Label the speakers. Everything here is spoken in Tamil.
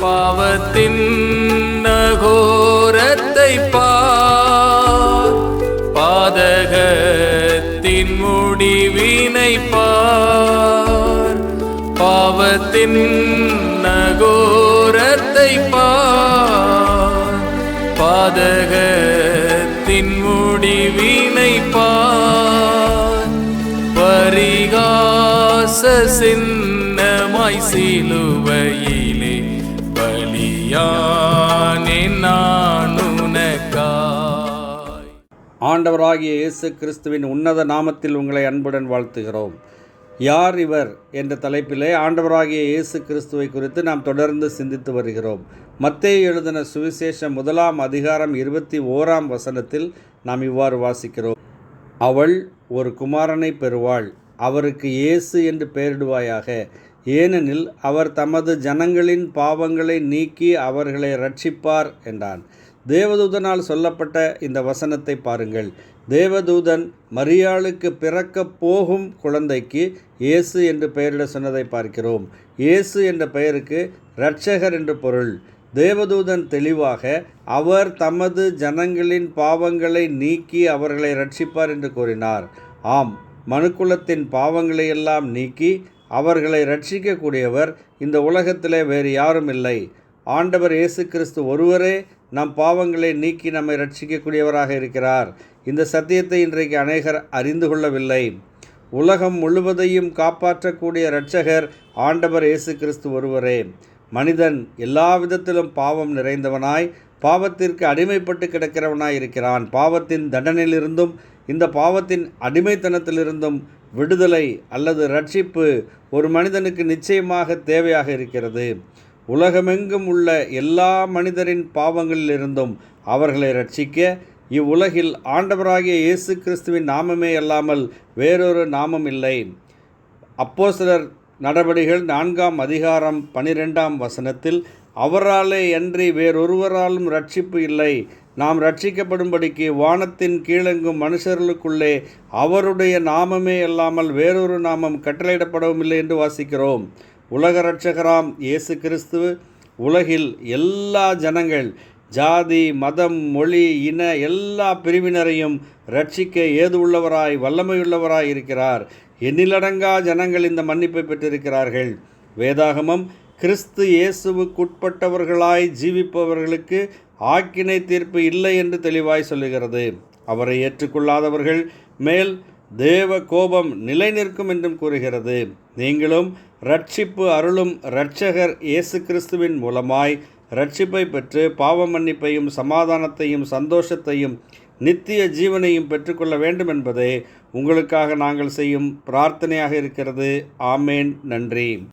Speaker 1: பாவத்தின் நகோரத்தை பார். பாதகத்தின் முடிவினை பார். பாவத்தின் நகோரத்தை பார். பாதகத்தின் முடிவினை பார். பரிகாச சின்னமாய் சிலுவையிலே
Speaker 2: ஆண்டவராகிய இயேசு கிறிஸ்துவின் உன்னத நாமத்தில் உங்களை அன்புடன் வாழ்த்துகிறோம். யார் இவர் என்ற தலைப்பிலே ஆண்டவராகிய இயேசு கிறிஸ்துவை குறித்து நாம் தொடர்ந்து சிந்தித்து வருகிறோம். மத்தேயு எழுதின சுவிசேஷம் முதலாம் அதிகாரம் இருபத்தி ஓராம் வசனத்தில் நாம் இவ்வாறு வாசிக்கிறோம். அவள் ஒரு குமாரனை பெறுவாள் அவருக்கு இயேசு என்று பெயரிடுவாயாக. ஏனெனில் அவர் தமது ஜனங்களின் பாவங்களை நீக்கி அவர்களை ரட்சிப்பார் என்றான். தேவதூதனால் சொல்லப்பட்ட இந்த வசனத்தை பாருங்கள். தேவதூதன் மரியாளுக்கு பிறக்கப் போகும் குழந்தைக்கு இயேசு என்று பெயரிட சொன்னதை பார்க்கிறோம். இயேசு என்ற பெயருக்கு இரட்சகர் என்று பொருள். தேவதூதன் தெளிவாக அவர் தமது ஜனங்களின் பாவங்களை நீக்கி அவர்களை ரட்சிப்பார் என்று கூறினார். ஆம் மனுக்குலத்தின் பாவங்களை எல்லாம் நீக்கி அவர்களை ரட்சிக்கக்கூடியவர் இந்த உலகத்திலே வேறு யாரும் இல்லை. ஆண்டவர் இயேசு கிறிஸ்து ஒருவரே நம் பாவங்களை நீக்கி நம்மை ரட்சிக்கக்கூடியவராக இருக்கிறார். இந்த சத்தியத்தை இன்றைக்கு அநேகர் அறிந்து கொள்ளவில்லை. உலகம் முழுவதையும் காப்பாற்றக்கூடிய இரட்சகர் ஆண்டவர் இயேசு கிறிஸ்து ஒருவரே. மனிதன் எல்லா விதத்திலும் பாவம் நிறைந்தவனாய் பாவத்திற்கு அடிமைப்பட்டு கிடக்கிறவனாய் இருக்கிறான். பாவத்தின் தண்டனையிலிருந்தும் இந்த பாவத்தின் அடிமைத்தனத்திலிருந்தும் விடுதலை அல்லது ரட்சிப்பு ஒரு மனிதனுக்கு நிச்சயமாக தேவையாக இருக்கிறது. உலகமெங்கும் உள்ள எல்லா மனிதரின் பாவங்களிலிருந்தும் அவர்களை ரட்சிக்க இவ்வுலகில் ஆண்டவராகிய இயேசு கிறிஸ்துவின் நாமமே அல்லாமல் வேறொரு நாமம் இல்லை. அப்போஸ்தலர் நடவடிகள் நான்காம் அதிகாரம் பனிரெண்டாம் வசனத்தில் அவராலே அன்றி வேறொருவராலும் ரட்சிப்பு இல்லை. நாம் ரட்சிக்கப்படும்படிக்கு வானத்தின் கீழெங்கும் மனுஷர்களுக்குள்ளே அவருடைய நாமமே அல்லாமல் வேறொரு நாமம் கட்டளையிடப்படவும் இல்லை என்று வாசிக்கிறோம். உலக ரட்சகராம் இயேசு கிறிஸ்து உலகில் எல்லா ஜனங்கள் ஜாதி மதம் மொழி இன எல்லா பிரிவினரையும் ரட்சிக்க ஏது உள்ளவராய் வல்லமையுள்ளவராய் இருக்கிறார். எண்ணிலடங்கா ஜனங்கள் இந்த மன்னிப்பை பெற்றிருக்கிறார்கள். வேதாகமம் கிறிஸ்து இயேசுவுக்குட்பட்டவர்களாய் ஜீவிப்பவர்களுக்கு ஆக்கினை தீர்ப்பு இல்லை என்று தெளிவாய் சொல்லுகிறது. அவரை ஏற்றுக்கொள்ளாதவர்கள் மேல் தேவ கோபம் நிலை நிற்கும் என்றும் கூறுகிறது. நீங்களும் ரட்சிப்பு அருளும் இரட்சகர் இயேசு கிறிஸ்துவின் மூலமாய் ரட்சிப்பை பெற்று பாவ மன்னிப்பையும் சமாதானத்தையும் சந்தோஷத்தையும் நித்திய ஜீவனையும் பெற்றுக்கொள்ள வேண்டும் என்பதே உங்களுக்காக நாங்கள் செய்யும் பிரார்த்தனையாக இருக்கிறது. ஆமேன். நன்றி.